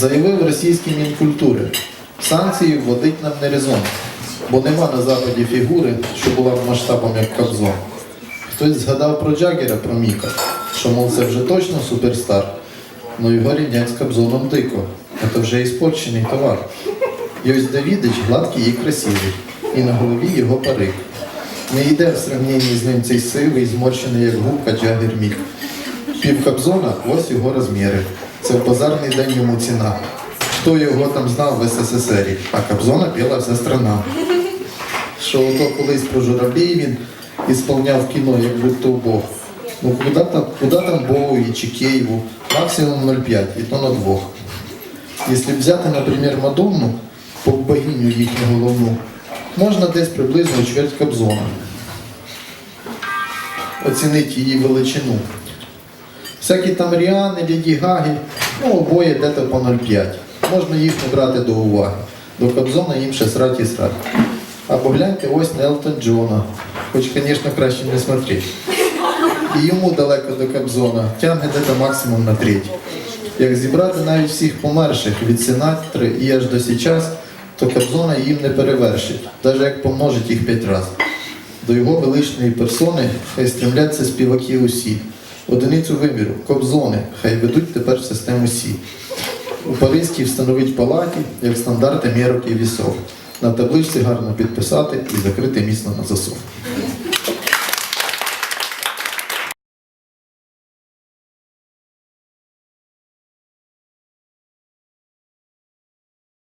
Заявив російський мінкультури. Санкції вводить нам не резон, бо нема на заході фігури, що була б масштабом як Кобзон. Хтось згадав про Джагера, про Міка, що, мов, це вже точно суперстар. Ну його рівнять з Кобзоном дико. Це вже іспорчений товар. І ось Давідич гладкий і красивий, і на голові його парик. Не йде в сравненні з ним цей сивий, зморщений як губка Джагер Мік. Пів Кобзона ось його розміри. Це в базарний день йому ціна. Хто його там знав в СССР, а Кобзона піла вся страна. Що ото колись про журавлі він ісполняв кіно, як будто Бог. Ну куди там, куди там Боуї чи Києву? Максимум 0,5, і то на двох. Якщо взяти, наприклад, Мадонну, по богиню їхню головну, можна десь приблизно чверть Кобзона. Оцінити її величину. Всякі там Ріани, Ліді Гаги, ну обоє дето по 0,5. Можна їх не брати до уваги. До Кобзона їм ще срать і срать. Або гляньте ось на Елтон Джона. Хоч, звісно, краще не смотреть. І йому далеко до Кобзона, тягне дето максимум на треть. Як зібрати навіть всіх померших від Синатри і аж до сейчас, то Кобзона їм не перевершить, навіть як помножить їх п'ять разів. До його величної персони хай стремляться співаки усі. Одиницю виміру, кобзони, хай ведуть тепер систему Сі. У Паризькій встановить палаті, як стандарти мірок і вісов. На табличці гарно підписати і закрити міцно на засов.